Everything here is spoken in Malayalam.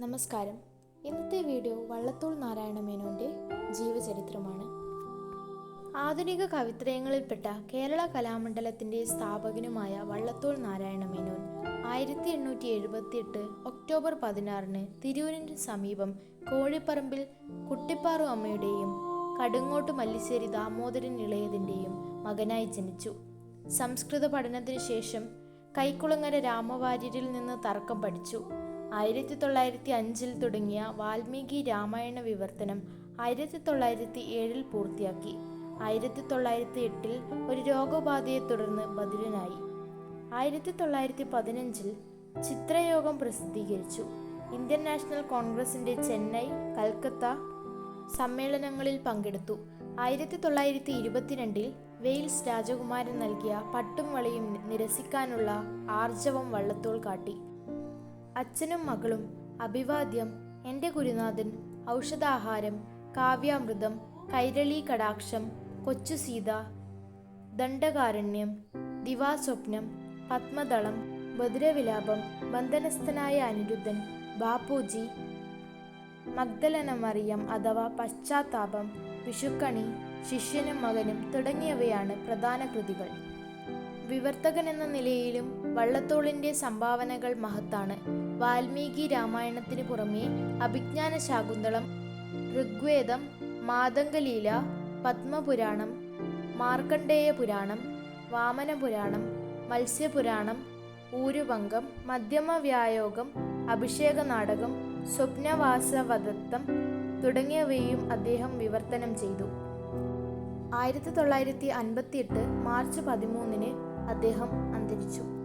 നമസ്കാരം. ഇന്നത്തെ വീഡിയോ വള്ളത്തോൾ നാരായണ മേനോന്റെ ജീവചരിത്രമാണ്. ആധുനിക കവിത്രയങ്ങളിൽപ്പെട്ട കേരള കലാമണ്ഡലത്തിന്റെ സ്ഥാപകനുമായ വള്ളത്തോൾ നാരായണ മേനോൻ ആയിരത്തി എണ്ണൂറ്റി എഴുപത്തി എട്ട് ഒക്ടോബർ പതിനാറിന് തിരൂരിന് സമീപം കോഴിപ്പറമ്പിൽ കുട്ടിപ്പാറു അമ്മയുടെയും കടുങ്ങോട്ട് മല്ലിശ്ശേരി ദാമോദരൻ ഇളയതിന്റെയും മകനായി ജനിച്ചു. സംസ്കൃത പഠനത്തിനു ശേഷം കൈക്കുളങ്ങര രാമവാര്യരിൽ നിന്ന് തർക്കം പഠിച്ചു. ആയിരത്തി തൊള്ളായിരത്തി അഞ്ചിൽ തുടങ്ങിയ വാൽമീകി രാമായണ വിവർത്തനം ആയിരത്തി തൊള്ളായിരത്തി ഏഴിൽ പൂർത്തിയാക്കി. ആയിരത്തി തൊള്ളായിരത്തി എട്ടിൽ ഒരു രോഗബാധയെ തുടർന്ന് ബദിരനായി ആയിരത്തി തൊള്ളായിരത്തി പതിനഞ്ചിൽ ചിത്രയോഗം പ്രസിദ്ധീകരിച്ചു. ഇന്ത്യൻ നാഷണൽ കോൺഗ്രസിന്റെ ചെന്നൈ കൽക്കത്ത സമ്മേളനങ്ങളിൽ പങ്കെടുത്തു. ആയിരത്തി തൊള്ളായിരത്തി ഇരുപത്തിരണ്ടിൽ വെയിൽസ് രാജകുമാരൻ നൽകിയ പട്ടും വളയും നിരസിക്കാനുള്ള ആർജവം വള്ളത്തോൾ കാട്ടി. അച്ഛനും മകളും അഭിവാദ്യം എന്റെ ഗുരുനാഥൻ ഔഷധാഹാരം കാവ്യാമൃതം കൈരളി കടാക്ഷം കൊച്ചു സീത ദണ്ഡകാരണ്യം ദിവാസ്വപ്നം പത്മദളം ബദുരവിലാപം ബന്ധനസ്ഥനായ അനിരുദ്ധൻ ബാപ്പൂജി മഗ്ദലന മറിയം അഥവാ പശ്ചാത്താപം വിഷുക്കണി ശിഷ്യനും മകനും തുടങ്ങിയവയാണ് പ്രധാന കൃതികൾ. വിവർത്തകൻ എന്ന നിലയിലും വള്ളത്തോളിന്റെ സംഭാവനകൾ മഹത്താണ്. വാൽമീകി രാമായണത്തിന് പുറമേ അഭിജ്ഞാന ശാകുന്തളം ഋഗ്വേദം മാതംഗലീല പത്മപുരാണം മാർക്കണ്ഡേയ പുരാണം വാമന പുരാണം മത്സ്യപുരാണം മധ്യമ വ്യായോഗം അഭിഷേക നാടകം സ്വപ്നവാസവദത്തം തുടങ്ങിയവയും അദ്ദേഹം വിവർത്തനം ചെയ്തു. ആയിരത്തി തൊള്ളായിരത്തി അൻപത്തിയെട്ട് മാർച്ച് പതിമൂന്നിന് അദ്ദേഹം അന്തരിച്ചു.